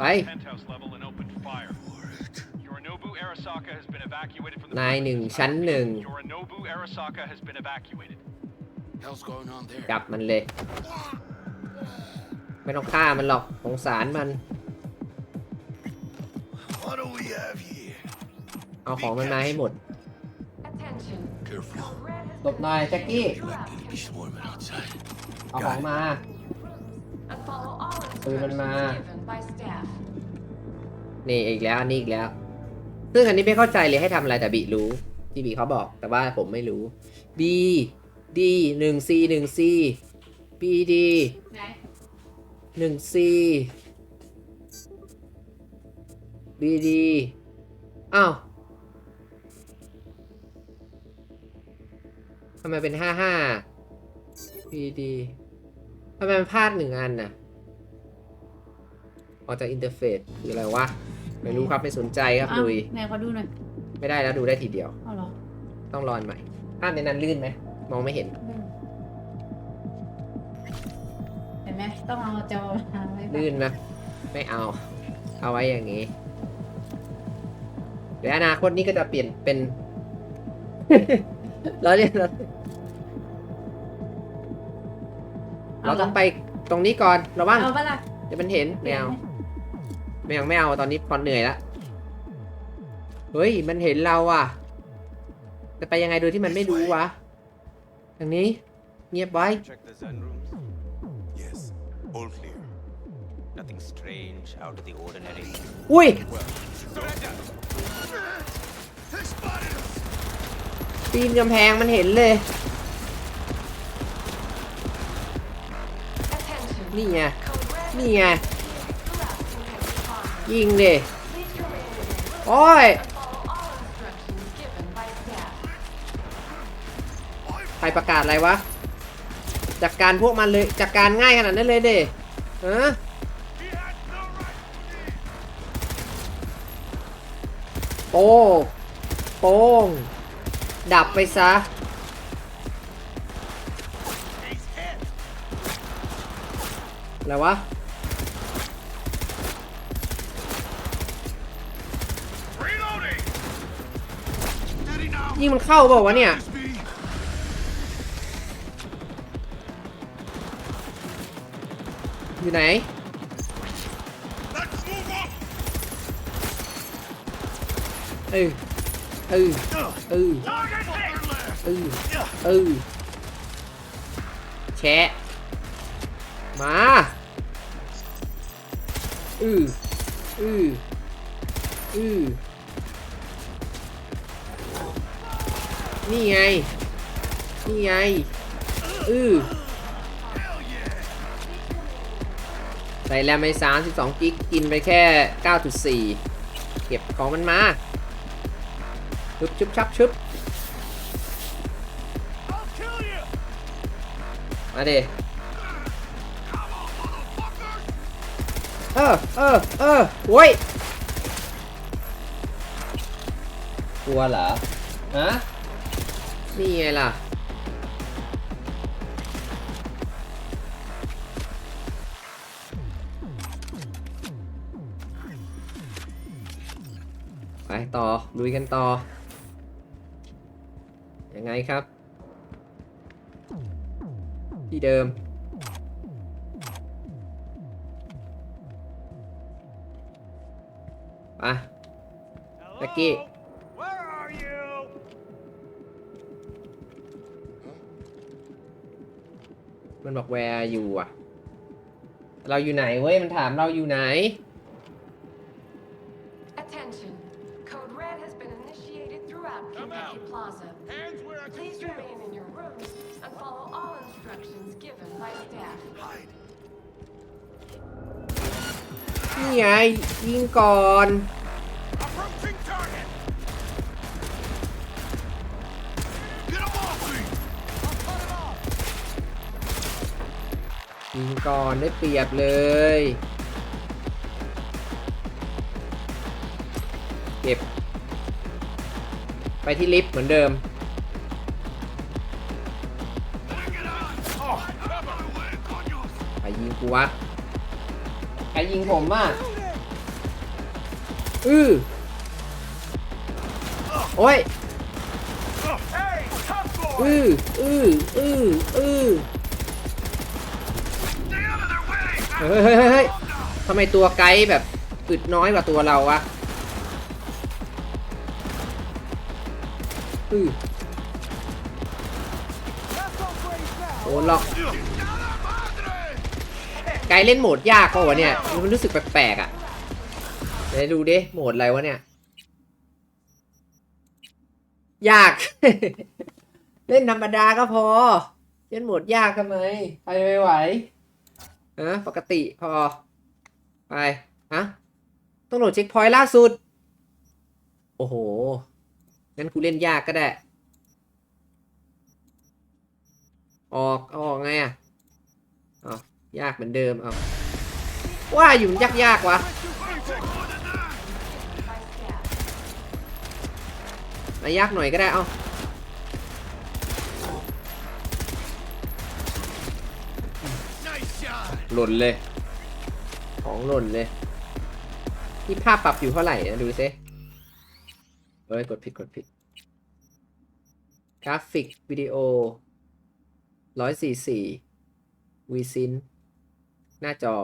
ไป penthouse level and opened fire. Yorinobu Arasaka has been evacuated from the นายหนึ่ง premises. ชั้นหนึ่ง Yorinobu Arasaka has been evacuated. hell's going on there? จับมันเลย ไม่ต้องฆ่ามันหรอกสงสารมัน What do we have here? เอาของมันมาให้หมด Attention. Careful. Red has หลบหน่อยแจ็คกี้ Elected to be swarming outside. เอาของมา and follow all ปืนมันมา นี่อีกแล้วอันนี้อีกแล้ว ซึ่งอันนี้ไม่เข้าใจเลยให้ทำอะไรแต่บีรู้ที่บีเขาบอกแต่ว่าผมไม่รู้ B D หนึ่ง C หนึ่ง C B D ไหนหนึ่ง C B D อ้าวทำไมเป็นห้าห้า B D ทำไมมันพลาดหนึ่งอันน่ะ ออกจากอินเทอร์เฟซคืออะไรวะ ไม่รู้ครับไม่สนใจครับอ้าวลุย ไหนขอดูหน่อยไม่ได้แล้วดูได้ทีเดียว เอาเหรอต้องรอนใหม่ภาพในนั้นลื่นไหม มองไม่เห็นเห็นไหมต้องเอาจอมาไว้ก่อนลื่นไหมไม่เอา เอาไว้อย่างนี้เดี๋ยวอนาคตนี้ก็จะเปลี่ยนเป็น เราเรียนเราเราต้องไปตรงนี้ก่อนระวังเอาปะล่ะเดี๋ยวมันเห็นไม่เอา ไม่เอาไม่เอาตอนนี้พอเหนื่อยละเฮ้ยมันเห็นเราอะจะไปยังไงโดยที่มันไม่รู้วะทางนี้เงียบไว้ Check the Zen rooms. Yes. All clear. Nothing strange, out of the ordinary. อุ้ย Surrender! They spotted us! ปีนกำแพงมันเห็นเลย Attention. นี่ไง Code red นี่ไง throughout Kentucky Plaza. ยิงดิโอ้ยใครประกาศอะไรวะ จัดการพวกมันเลยจัดการง่ายขนาดนั้นเลยเด้ฮะโป้งโป้งดับไปซะ อะไรวะ ยิงมันเข้าเปล่าวะเนี่ยอยู่ไหนเออเออเออเออเออแชะมาอืออืออือ นี่ไง นี่ไง อือใส่แรมไป32กิกกินไปแค่ 9.4 เก็บของมันมาชุบชุบชับชุบมาดิเออเออเออโว้ยกลัวเหรอ ฮะ นี่ไงล่ะ ไปต่อลุยกันต่อ ยังไงครับ ที่เดิมไป Becky. Hello? Where มันบอก where อยู่อะ เราอยู่ไหนเว้ย มันถามเราอยู่ไหน Attention. Code red has been initiated throughout Come Kentucky out. Plaza. Hands where I can Please see 'em. remain in your rooms and follow all instructions given by staff. Hide. นี่ไงยิงก่อน ก่อนได้เปรียบเลย เก็บ ไปที่ลิฟต์เหมือนเดิม Bring it on! Oh, cover! Coños! ใครยิงกูวะใครยิงผมอะอือโอ้ยอืออืออืออือ Stay out of their way! เฮ้ยเฮ้ยเฮ้ยเฮ้ยทำไมตัวไกด์แบบอึดน้อยกว่าตัวเราวะอือโอ้ล็อกไกด์เล่นโหมดยากเปล่าวะเนี่ย มันรู้สึกแปลกๆอะเดี๋ยวดูดิ โหมดอะไรวะเนี่ย ยาก เล่นธรรมดาก็พอ เล่นโหมดยากทำไม ไปไม่ไหว ฮะปกติพอ ไปฮะต้องโหลดเช็คพอยต์ล่าสุด โอ้โห งั้นกูเล่นยากก็ได้ ออกออกไงอะเอยากเหมือนเดิมเอาว่าอยู่มันยากยากวะมายากหน่อยก็ได้เอา หล่นเลย ของหล่นเลยนี่ภาพปรับอยู่เท่าไหร่นะดูซิเอ้ยกดผิดกดผิด กราฟิกวิดีโอร้อยสี่สี่วีซินหน้าจอ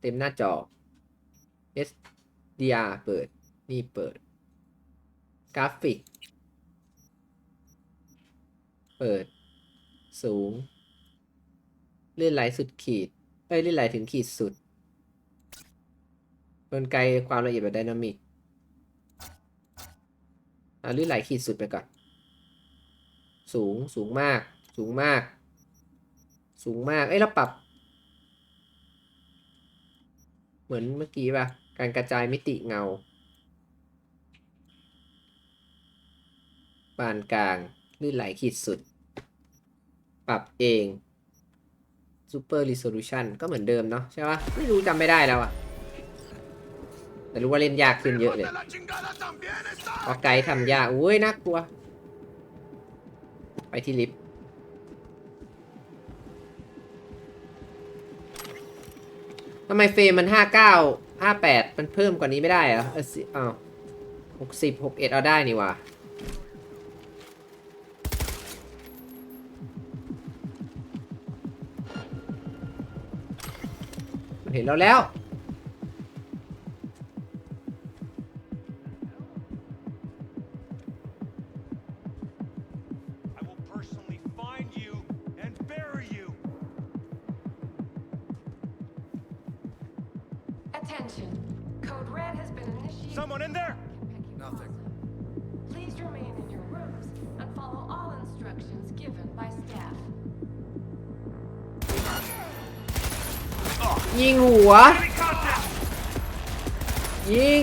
เต็มหน้าจอ SDR เปิด นี่เปิด กราฟิก เปิด สูง เลื่อนไหลสุดขีด เอ้ยเลื่อนไหลถึงขีดสุดกลไกความละเอียดแบบไดนามิกอะเลื่อนไหลขีดสุดไปก่อน สูงสูงมาก สูงมาก สูงมาก เอ้ยเราปรับ เหมือนเมื่อกี้ป่ะ การกระจายมิติเงาปานกลางลื่นไหลขีดสุด ปรับเอง Super Resolution ก็เหมือนเดิมเนาะใช่ปะไม่รู้จำไม่ได้แล้วอะแต่รู้ว่าเล่นยากขึ้นเยอะเลย ¡De la chingada también está! เพราะไกด์ทำยากอุ้ยน่ากลัว ไปที่ลิฟต์ทำไมเฟรมมันห้าเก้าห้าแปดมันเพิ่มกว่านี้ไม่ได้เหรอเออสิอ้าวหกสิบหกเอ็ดเอาได้นี่ว่า มันเห็นเราแล้ว I will personally find you and bury you. Attention. Code Red has been initiated. Someone in there? Nothing. Please remain in your rooms and follow all instructions given by staff. ยิงหัว ยิง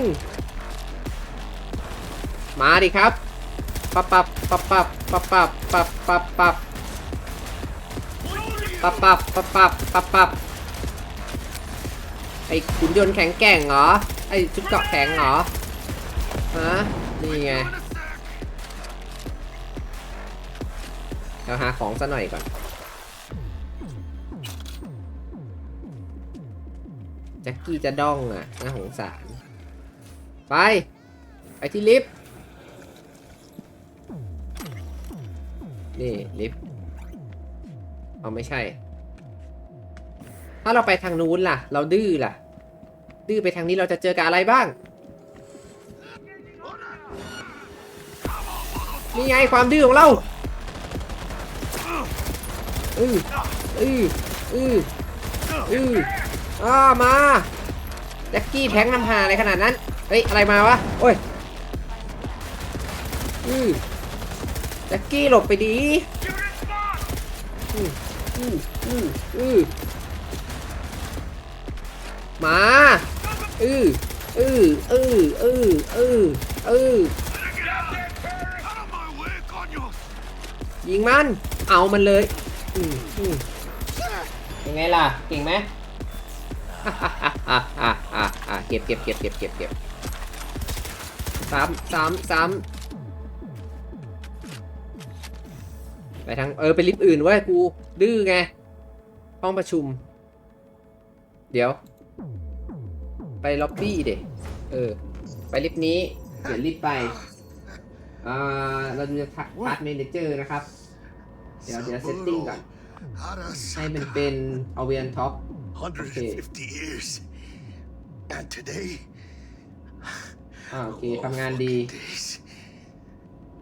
มาดิครับ ปับปับปับปับปับปับปับปับปับปับปับปับปับปับปับไอ้ขุนยนต์แข็งแกร่งเหรอ ไอ้ชุดเกาะแข็งเหรอ ฮะ นี่ไงเราหาของซะหน่อยก่อน แจ็คกี้จะด้องอะน่าสงสาร ไป ไปที่ลิฟต์ นี่ลิฟต์ เอาไม่ใช่ ถ้าเราไปทางนู้นล่ะ เราดื้อล่ะ ดื้อไปทางนี้เราจะเจอกับอะไรบ้าง นี่ไงความดื้อของเราอืออืออืออือ อ่ามาแจ็คกี้แทงนำหาอะไรขนาดนั้น เฮ้ย อะไรมาวะ โอ้ย อือแจ็คกี้หลบไปดีอืออืออืออือมาอืออืออืออืออืออือยิงมัน เอามันเลย อืมอืมยังไงล่ะ เก่งไหม เก็บเก็บเก็บเก็บเก็บเก็บสามสามสามไปทางเออไปลิฟต์อื่นเว้ยกูดื้อไง ห้องประชุม เดี๋ยว ไปล็อบบี้เด็เออ ไปลิฟต์นี้เปลี่ยนลิฟต์ไปอ่าเราดูพาร์ทเมนเจอร์นะครับ เดี๋ยวเดี๋ยวเซตติ้งก่อนให้มันเป็นเอาเวียนท็อป 150 years. And today, อ่าโอเคทำงานดี this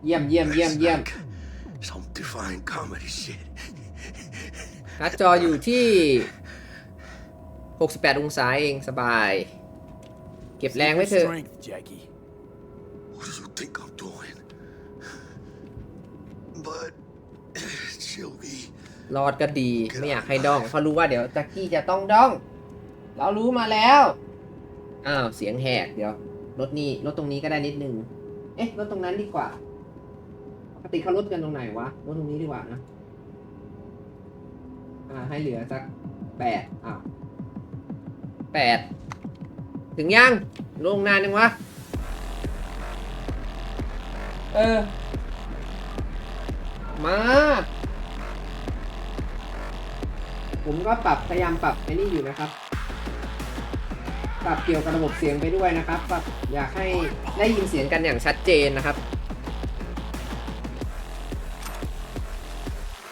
เยี่ยมเยี่ยมเยี่ยมเยี่ยม some divine comedy shit. การ์ดจออยู่ที่ 68 องศาเองสบาย เก็บแรงไว้เถอะ Strength, Jackie. รอดก็ดีไม่อยากให้ด้องเพราะรู้ว่าเดี๋ยวแจ็คกี้จะต้องด้อง เรารู้มาแล้วอ้าวเสียงแหกเดี๋ยวรถนี่รถตรงนี้ก็ได้นิดนึง เอ๊ะรถตรงนั้นดีกว่าปกติเขารถกันตรงไหนวะรถตรงนี้ดีกว่านะอ่าให้เหลือสักแปดอ้าวแปดถึงยังลงนานยังวะ เออ มา ผมก็ปรับพยายามปรับไอ้นี่อยู่นะครับ ปรับเกี่ยวกับระบบเสียงไปด้วยนะครับปรับอยากให้ได้ยินเสียงกันอย่างชัดเจนนะครับ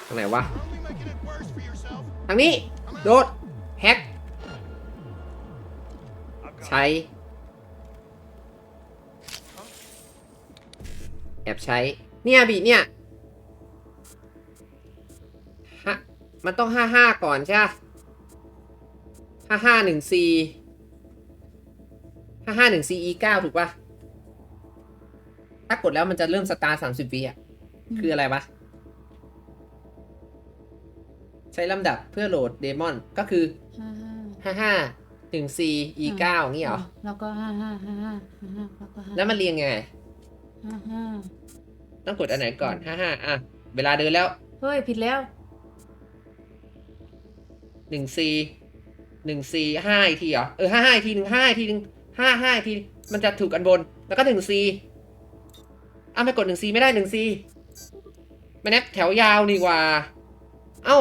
ทางไหนวะทางนี้โดดแฮกใช้ แอบใช้ เนี่ยบีเนี่ย มันต้องห้าห้าก่อนใช่ปะห้าห้าหนึ่ง C ห้าห้าหนึ่ง CE เก้าถูกปะถ้ากดแล้วมันจะเริ่มสตาร์สามสิบวิอะ คืออะไรวะ ใช้ลำดับเพื่อโหลดเดมอนก็คือห้าห้าห้าห้าหนึ่ง C E เก้าอย่างงี้เหรอ แล้วก็ห้าห้าห้าห้าห้าห้าแล้วก็ห้าแล้วมันเรียงยังไงห้าห้าต้องกดอันไหนก่อนห้าห้าอะ เวลาเดินแล้ว เฮ้ย ผิดแล้ว หนึ่ง C หนึ่ง C ห้าอีกทีเหรอ เออห้าห้าอีกทีหนึ่งห้าอีกทีหนึ่งห้าห้าอีกที มันจะถูกอันบน แล้วก็หนึ่ง C อ้าวไม่กดหนึ่ง C ไม่ได้หนึ่ง C ไม่นับแถวยาวนี่หว่า เอ้า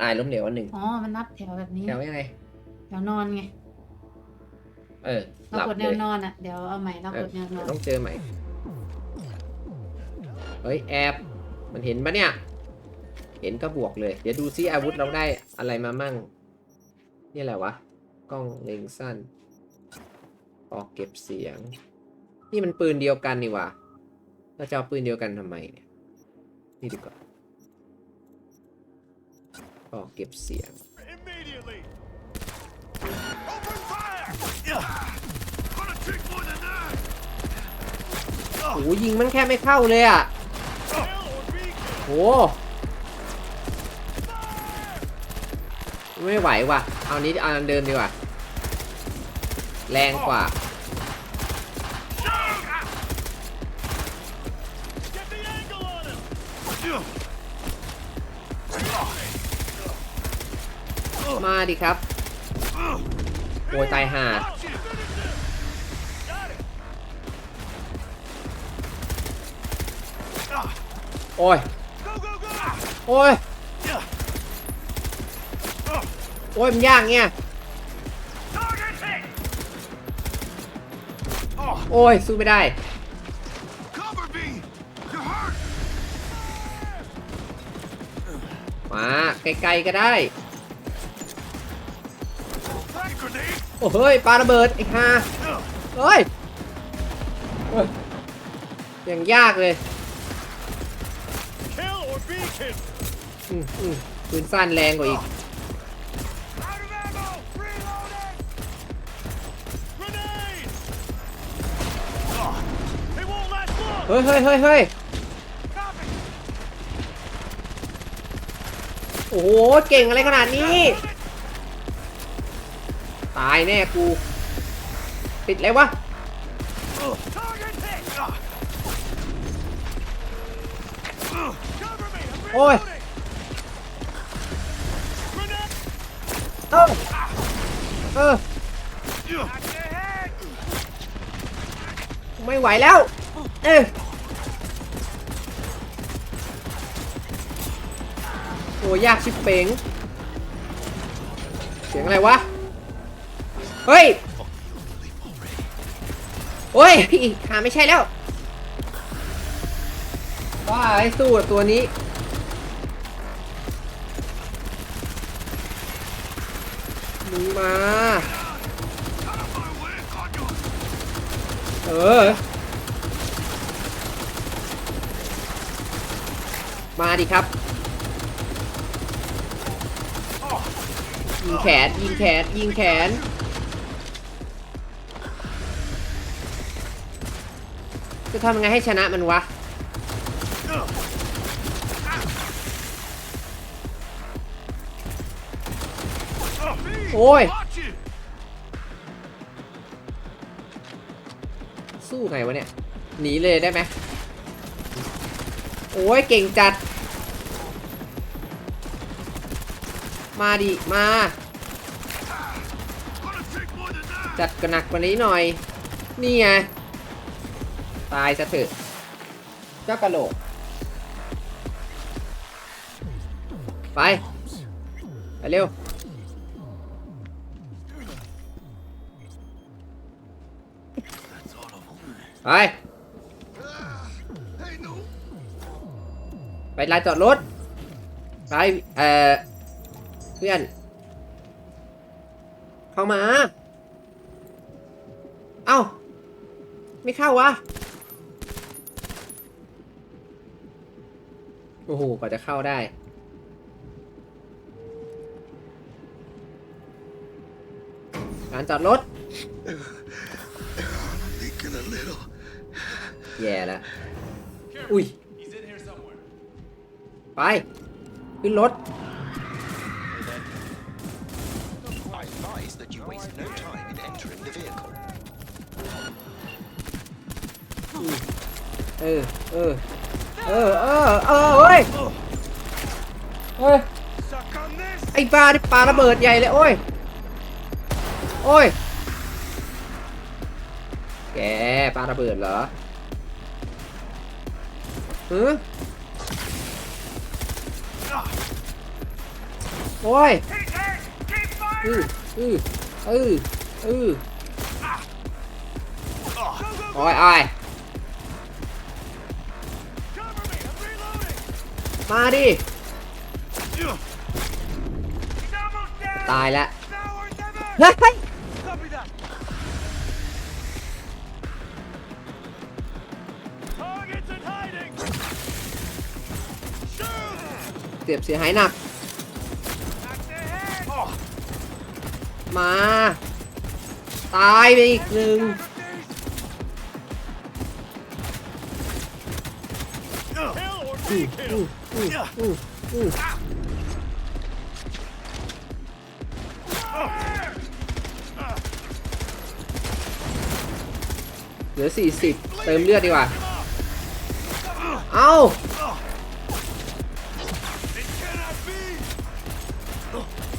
ตายล้มเหลวอันหนึ่งอ๋อ มันนับแถวแบบนี้ แถวยังไง แถวนอนไง เออเราหลับกดเลแนวยนอนอะ เดี๋ยวเอาใหม่เราเอกอดแนวนอน ต้องเจอใหม่ เฮ้ยแอบมันเห็นปะเนี่ย เห็นก็บวกเลย เดี๋ยวดูซิอาวุธเราได้อะไรมามั่ง นี่แหละวะ กล้องเล็งสั้น ออกเก็บเสียง นี่มันปืนเดียวกันนี่หว่าเราจะเอาปืนเดียวกันทำไมเนี่ย นี่ดีกว่า ออกเก็บเสียง immediately. Open fire! Gonna take more than that. โอ้โหยิงมันแค่ไม่เข้าเลยอะ Kill or be killed. โห ไม่ไหวว่ะ เอานี้เอาเดิมดีกว่า แรงกว่า มาดิครับโอ้ยตายห่าโอ้ย โอ้ย โอ้ยมันยากเนี่ย Target hit! โอ้ยสู้ไม่ได้ Cover me! You're hurt! มาไกลๆก็ได้ Flash grenade! โอ้เฮ้ยปาระเบิดไอ้ห่าเฮ้ยเฮ้ยอย่างยากเลย Kill or be killed! อืมอืมปืนสั้นแรงกว่าอีก เฮ้ยเฮ้ยเฮ้ยเฮ้ยโอ้โห เก่งอะไรขนาดนี้ ตายแน่กู ติดอะไรวะ โอ้ยเออเออไม่ไหวแล้ว เออ โอ้ยากชิบเป๋งเสียงอะไรวะ เฮ้ย โอ้ยขาไม่ใช่แล้วว้าไอ้สู้กับตัวนี้ มึงมา เออ มาดิครับ ยิงแขน ยิงแขน ยิงแขน จะทำยังไงให้ชนะมันวะ โอ้ย สู้ไงวะเนี่ย หนีเลยได้ไหม โอ้ย เก่งจัด มาดิ มา จัดกันหนักกว่านี้หน่อย นี่ไง ตายซะเถอะเจ้ากระโหลก ไป ไปเร็วไป ไปลานจอดรถ ไป เอ่อ เพื่อน เข้ามา เอ้า ไม่เข้าวะ โอ้โห กว่าจะเข้าได้การจอดรถ Leaking a little. แย่แล้ว อุ้ย He's in here somewhere. ไป ขึ้นรถ เออ เออ เออ เออ เออเฮ้ยเฮ้ย ไอ้บ้าที่ปาระเบิดใหญ่เลย โอ้ย โอ้ย แกปาระเบิดเหรอหือโอ้ยอืออืออืออือโอ้ยโอ้ย มาดิ He's almost down! ตายแล้ว Now or never! เฮ้ย Copy that! Targets in hiding! Shoot! เสียบเสียหายหนัก Back their head! Oh, มา ตายไปอีกหนึ่ง Kill or be killed! อือ อืออือเหลือ40เติมเลือดดีกว่า เอ้า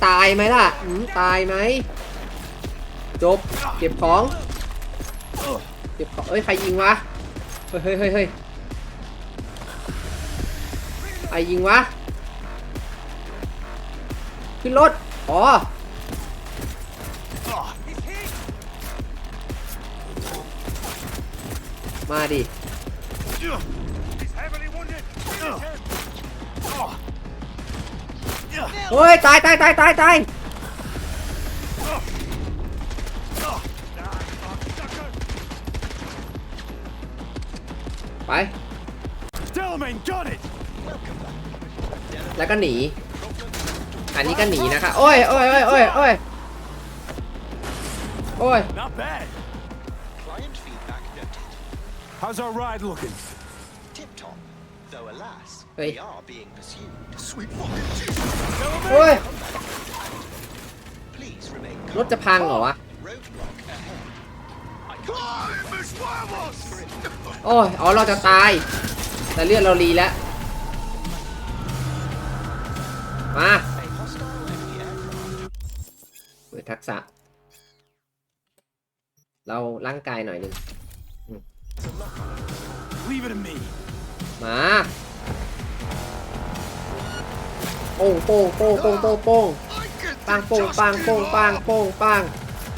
ตายไหมล่ะตายไหม จบ เก็บของ เก็บของ เอ้ย ใครยิงวะ เฮ้ยเฮ้ยเฮ้ย ใครยิงวะ ขึ้นรถ อ๋อ มาดิ เฮ้ย ตายตายตายตายตาย แล้วก็หนี อันนี้ก็หนีนะคะโอ้ยโอ้ยโอ้ยโอ้ยโอ้ยโอ้ย Not bad. Client feedback noted. How's our ride looking? Tip top. Though alas, Hey. we are being pursued. Sweet fucking Jesus! โอ้ย Please remain รถ calm. จะพังเหรอวะ Roadblock ahead. Ay, mis huevos! โอ้ย อ๋อ เราจะตาย แต่เลือดเรารีแล้ว มา A hostile enemy aircraft. เปิดทักษะ เราร่างกายหน่อยหนึ่ง Leave it to me. มาโป้งโป้งโป้งโป้งโป้งโป้ง I get ปังโป้งปังโป้งปังโป้งปัง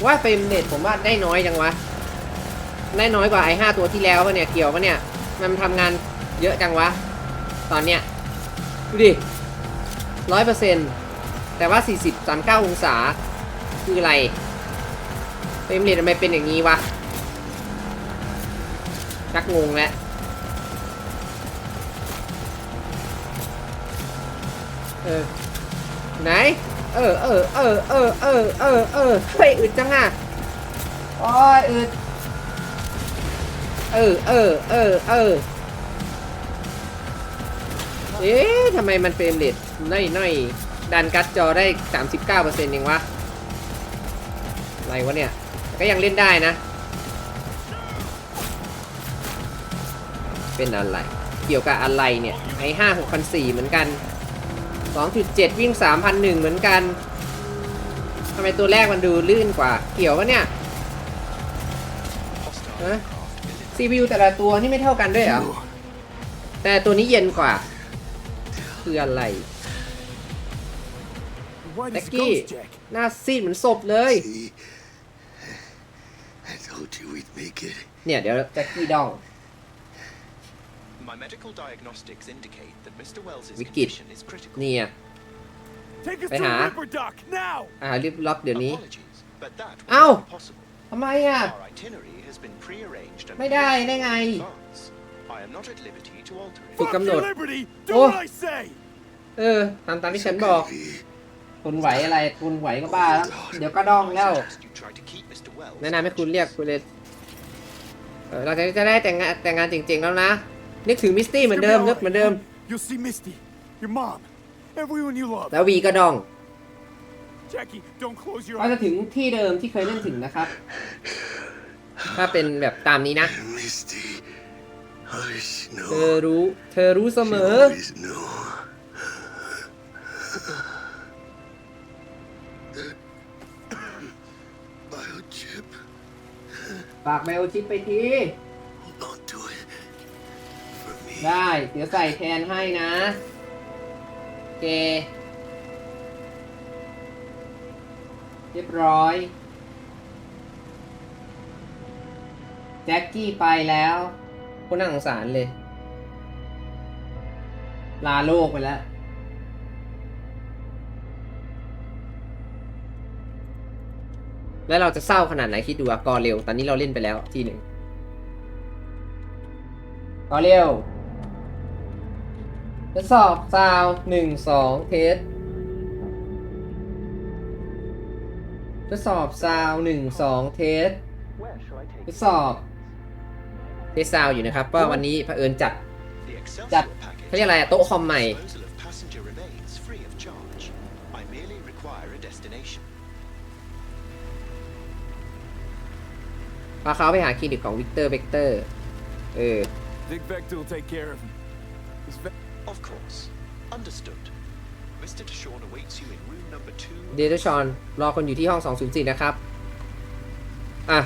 ว่าเฟรมเน็ตผมว่าได้น้อยจังวะ ได้น้อยกว่าไอ้ห้าตัวที่แล้วปะเนี่ยเกี่ยวปะเนี่ย มันทำงานเยอะจังวะ ตอนเนี้ยดูดิ ร้อยเปอร์เซ็นต์แต่ว่า 40 39 องศา คืออะไรเฟรมเรททำไมเป็นอย่างนี้วะชักงงแล้วเออไหน เออเออเออเออเออเออเออเฮ้ยอึดจังอะโอ้ยอึดเออเออเออเออ เอ๊ะทำไมมันเฟรมเรทน้อยน้อยๆดันกัดจอได้ 39%เองวะ อะไรวะเนี่ย ก็ยังเล่นได้นะ เป็นอะไร เกี่ยวกับอะไรเนี่ย ไอ้ห้าหกพันสี่เหมือนกัน 2.7 วิ่ง 3,001 เหมือนกันทำไมตัวแรกมันดูลื่นกว่า เกี่ยววะเนี่ย Hostile Huh? aircraft is in CPU แต่ละตัวนี่ไม่เท่ากันด้วยเหรอ แต่ตัวนี้เย็นกว่า คืออะไร Why does Becky. ghost Jack? หน้าซีดเหมือนศพเลย See? I told you we'd make it. เนี่ยเดี๋ยวแจ็คกี้ดอง My medical diagnostics indicate that Mr. Wells's Wicked. condition is critical. เนี่ย Take us Phải to hả? Ripper Dock now! อ่ารีบล็อกเดี๋ยวนี้ Apologies, but that will Ow! not be possible. ทำไมอะ Our itinerary has been prearranged and ไม่ได้ได้ไง in advance. I am not at liberty to alter it. ฝึก Fuck กำหน your ด liberty! Do Oh. what I say! เออตามตามที่ฉันบอก Gravy. ทนไหวอะไรทนไหวก็บ้าแล้ว เดี๋ยวก็ดองแล้ว Suggest you try to keep Mr. Wells แนะนำให้คุณเรียกคุณเลยเออเราจะจะได้แต่งงานแต่งงานจริงๆแล้วนะ นึกถึงมิสตี้เหมือนเดิมนึกเหมือนเดิม You'll see Misty, your mom, everyone you love. แล้ววีก็ดอง Jackie, don't close your ก็จะ eyes. ถึงที่เดิมที่เคยเล่นถึงนะครับ ถ้าเป็นแบบตามนี้นะ Misty. Always เธอ know. รู้ เธอรู้เสมอ Always know. Biochip. ฝากไบโอชิปไปที Hold on to it. For me. ได้ เดี๋ยวใส่แทนให้นะโอเคเรียบร้อย แจ็คกี้ไปแล้ว คนน่าสงสารเลย ลาโลกไปแล้ว แล้วเราจะเศร้าขนาดไหนคิดดูอะกอเร็ว ตอนนี้เราเล่นไปแล้วทีหนึ่งกอเร็วทดสอบซาวหนึ่งสองเทสทดสอบซาวหนึ่งสองเทสทดสอบ เทสซาวอยู่นะครับว่าวันนี้เผอิญจัด The Excelsior จัด package เขาเรียกอะไรอะโต๊ะคอมใหม่ disposal of passenger remains free of charge. I merely require a destination. พาเขาไปหาคลินิกของวิกเตอร์เบกเตอร์เออ Think Vector will take care of him. Is Ve- Of course. Understood. Mr. Deshawn awaits you in room number two. เดทชอนรอคนอยู่ที่ห้อง 204 นะครับ อะ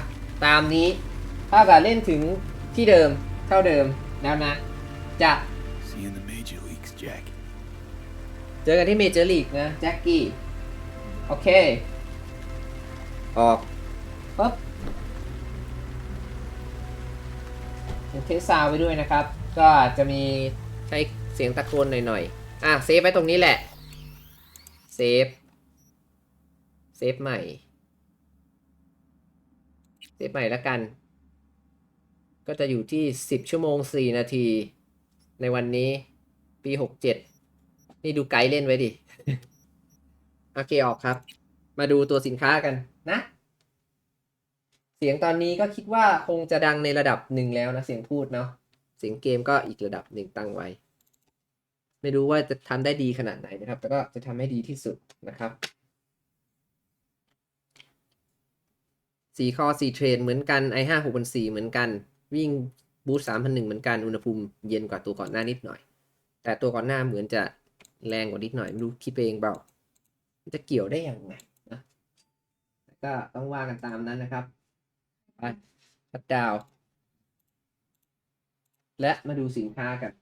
ตามนี้ ถ้ากับเล่นถึง ที่เดิมเท่าเดิมแล้วนะ จะ See you in the major leagues, Jack. เจอกันที่เมเจอร์ลีกนะ แจ็คกี้ โอเค ออกปึ๊บเทสซาวด์ไว้ด้วยนะครับ ก็จะมีใช้เสียงตะโกนหน่อยๆ อะ เซฟไว้ตรงนี้แหละ เซฟ เซฟใหม่ เซฟใหม่แล้วกัน ก็จะอยู่ที่ 10 ชั่วโมง 4 นาที ในวันนี้ปี 67 นี่ดูไกด์เล่นไว้ดิ โอเคออกครับ มาดูตัวสินค้ากันนะ เสียงตอนนี้ก็คิดว่าคงจะดังในระดับหนึ่งแล้วนะ เสียงพูดเนาะเสียงเกมก็อีกระดับหนึ่งตั้งไว้ ไม่รู้ว่าจะทำได้ดีขนาดไหนนะครับ แต่ก็จะทำให้ดีที่สุดนะครับสี่คอสี่เทรนเหมือนกัน i ห้าหกพันสี่เหมือนกัน วิ่งบูสต์สามพันหนึ่งเหมือนกันอุณหภูมิเย็นกว่าตัวก่อนหน้านิดหน่อย แต่ตัวก่อนหน้าเหมือนจะแรงกว่านิดหน่อยไม่รู้คิดไปเองเปล่าจะเกี่ยวได้ยังไงนะก็ต้องว่ากันตามนั้นนะครับไปชัดดาว และมาดูสินค้ากัน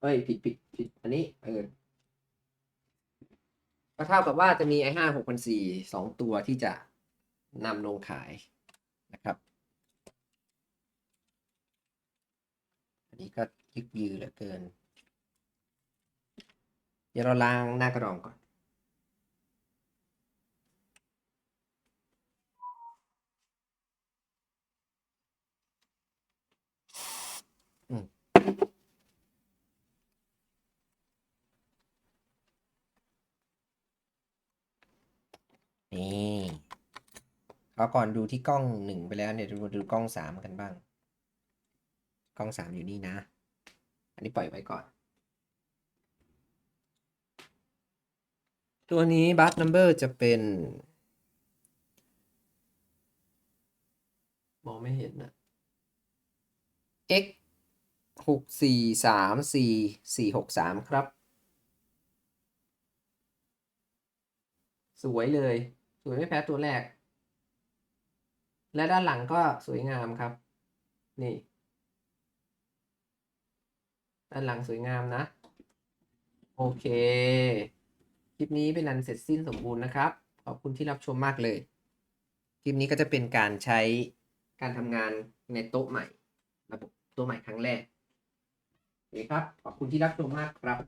เฮ้ยผิดผิดผิดอันนี้เออ ก็เท่ากับว่าจะมีไอ้ห้าหกพันสี่สองตัวที่จะนำลงขายนะครับ อันนี้ก็ยึกยือเหลือเกิน เดี๋ยวเราล้างหน้ากระดองก่อน อืม นี่เขาวก่อนดูที่กล้องหนึ่งไปแล้วเนี่ยดูดูกล้องสามกันบ้าง กล้องสามอยู่นี่นะ อันนี้ปล่อยไว้ก่อน ตัวนี้บั t นัมเบอร์จะเป็นมองไม่เห็นนะ x หกสี่สามสี่สี่หกสามครับ สวยเลย สวยไม่แพ้ตัวแรก และด้านหลังก็สวยงามครับ นี่ ด้านหลังสวยงามนะ โอเค คลิปนี้เป็นอันเสร็จสิ้นสมบูรณ์นะครับ ขอบคุณที่รับชมมากเลย คลิปนี้ก็จะเป็นการใช้การทำงานในโต๊ะใหม่ ระบบตัวใหม่ครั้งแรกดีครับ ขอบคุณที่รับชมมากครับ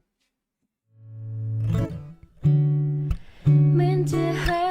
meant to hurt